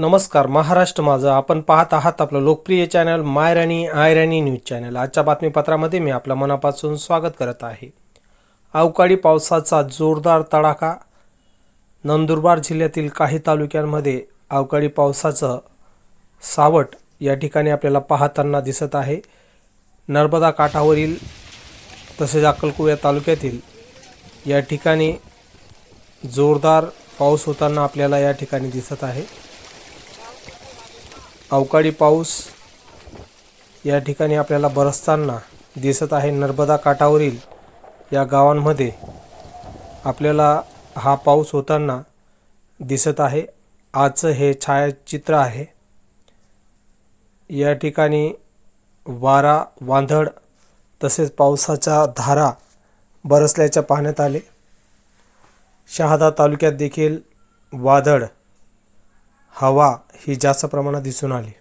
नमस्कार महाराष्ट्र माझं. आपण पाहत आहात आपलं लोकप्रिय चॅनल मायराणी आयराणी न्यूज चॅनल. आजच्या बातमीपत्रामध्ये मी आपलं मनापासून स्वागत करत आहे. अवकाळी पावसाचा जोरदार तडाखा. नंदुरबार जिल्ह्यातील काही तालुक्यांमध्ये अवकाळी पावसाचं सावट या ठिकाणी आपल्याला पाहताना दिसत आहे. नर्मदा काठावरील तसेच अक्कलकुव्या तालुक्यातील या ठिकाणी जोरदार पाऊस होताना आपल्याला या ठिकाणी दिसत आहे. अवकाळी पाऊस या ठिकाणी आपल्याला बरसताना दिसत आहे नर्मदा काठावरील या गावांमध्ये. आपल्याला हा पाऊस होताना दिसत आहे. आजचं हे छायाचित्र आहे. या ठिकाणी वारा वांधळ तसेच पावसाच्या धारा बरसल्याच्या पाहण्यात आले. शहादा तालुक्यात देखील वादळ हवा ही जास्त प्रमाणात दिसून आली.